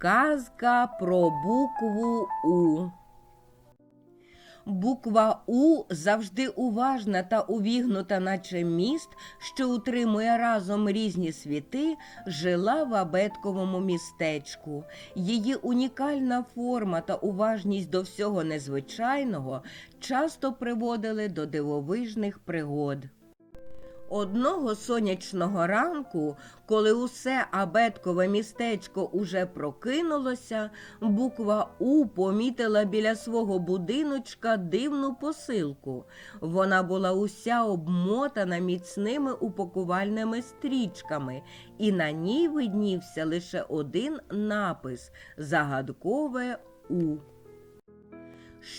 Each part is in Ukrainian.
Казка про букву У. Буква У завжди уважна та увігнута, наче міст, що утримує разом різні світи, жила в абетковому містечку. Її унікальна форма та уважність до всього незвичайного часто приводили до дивовижних пригод. Одного сонячного ранку, коли усе абеткове містечко уже прокинулося, буква У помітила біля свого будиночка дивну посилку. Вона була уся обмотана міцними упакувальними стрічками, і на ній виднівся лише один напис загадкове У.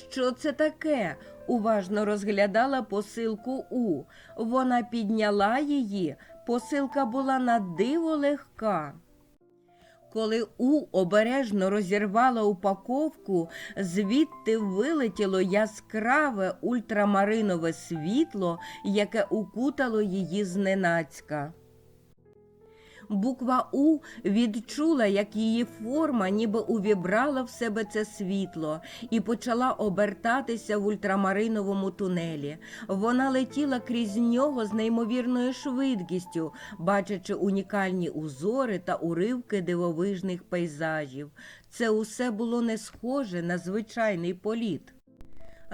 Що це таке? уважно розглядала посилку У. Вона підняла її. Посилка була на диво легка. Коли У обережно розірвала упаковку, звідти вилетіло яскраве ультрамаринове світло, яке укутало її зненацька. Буква У відчула, як її форма ніби увібрала в себе це світло і почала обертатися в ультрамариновому тунелі. Вона летіла крізь нього з неймовірною швидкістю, бачачи унікальні узори та уривки дивовижних пейзажів. Це усе було не схоже на звичайний політ.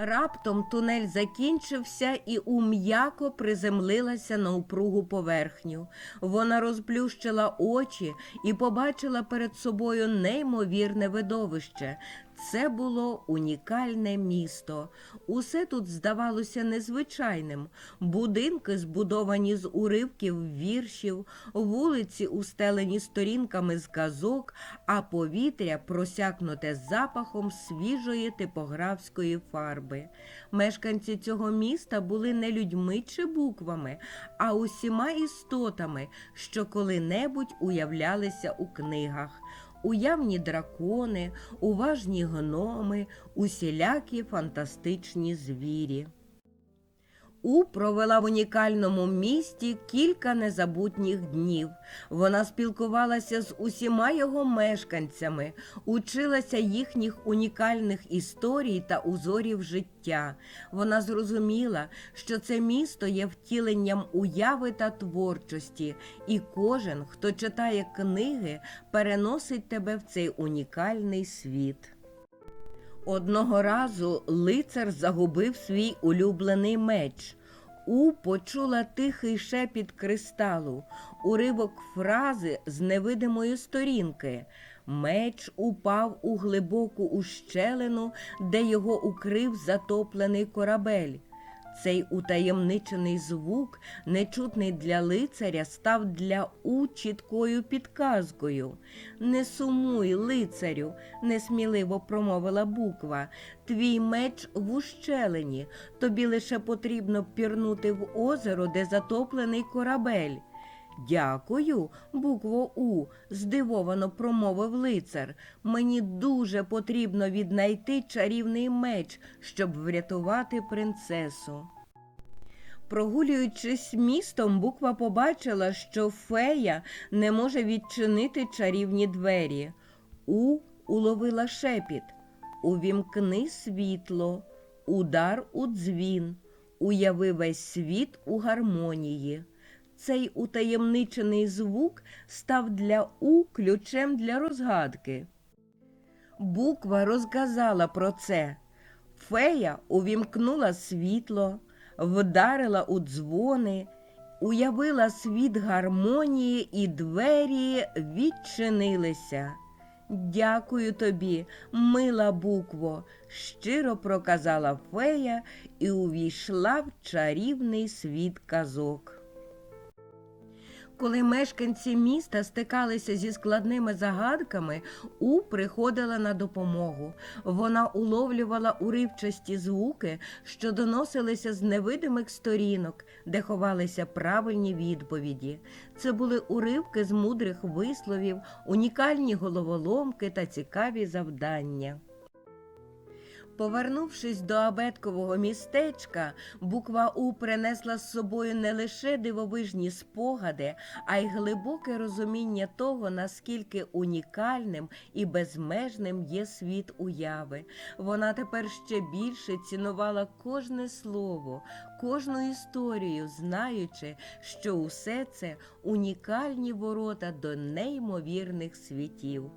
Раптом тунель закінчився і ум'яко приземлилася на упругу поверхню. Вона розплющила очі і побачила перед собою неймовірне видовище. Це було унікальне місто. Усе тут здавалося незвичайним. Будинки збудовані з уривків віршів, вулиці устелені сторінками з казок, а повітря просякнуте запахом свіжої типографської фарби. Мешканці цього міста були не людьми чи буквами, а усіма істотами, що коли-небудь уявлялися у книгах уявні дракони, уважні гноми, усілякі фантастичні звірі. У провела в унікальному місті кілька незабутніх днів. Вона спілкувалася з усіма його мешканцями, училася їхніх унікальних історій та узорів життя. Вона зрозуміла, що це місто є втіленням уяви та творчості, і кожен, хто читає книги, переносить тебе в цей унікальний світ. Одного разу лицар загубив свій улюблений меч. У почула тихий шепіт кристалу, уривок фрази з невидимої сторінки. Меч упав у глибоку ущелину, де його укрив затоплений корабель. Цей утаємничений звук, нечутний для лицаря, став для У чіткою підказкою. Не сумуй, лицарю, несміливо промовила буква. Твій меч в ущелині. Тобі лише потрібно пірнути в озеро, де затоплений корабель. Дякую, букво У, здивовано промовив лицар. Мені дуже потрібно віднайти чарівний меч, щоб врятувати принцесу. Прогулюючись містом, буква побачила, що фея не може відчинити чарівні двері. У уловила шепіт. Увімкни світло, удар у дзвін, уяви весь світ у гармонії. Цей утаємничений звук став для У ключем для розгадки. Буква розказала про це. Фея увімкнула світло, вдарила у дзвони, уявила світ гармонії, і двері відчинилися. Дякую тобі, мила букво, щиро проказала фея і увійшла в чарівний світ казок. Коли мешканці міста стикалися зі складними загадками, У приходила на допомогу. Вона уловлювала уривчасті звуки, що доносилися з невидимих сторінок, де ховалися правильні відповіді. Це були уривки з мудрих висловів, унікальні головоломки та цікаві завдання. Повернувшись до абеткового містечка, буква У принесла з собою не лише дивовижні спогади, а й глибоке розуміння того, наскільки унікальним і безмежним є світ уяви. Вона тепер ще більше цінувала кожне слово, кожну історію, знаючи, що усе це унікальні ворота до неймовірних світів.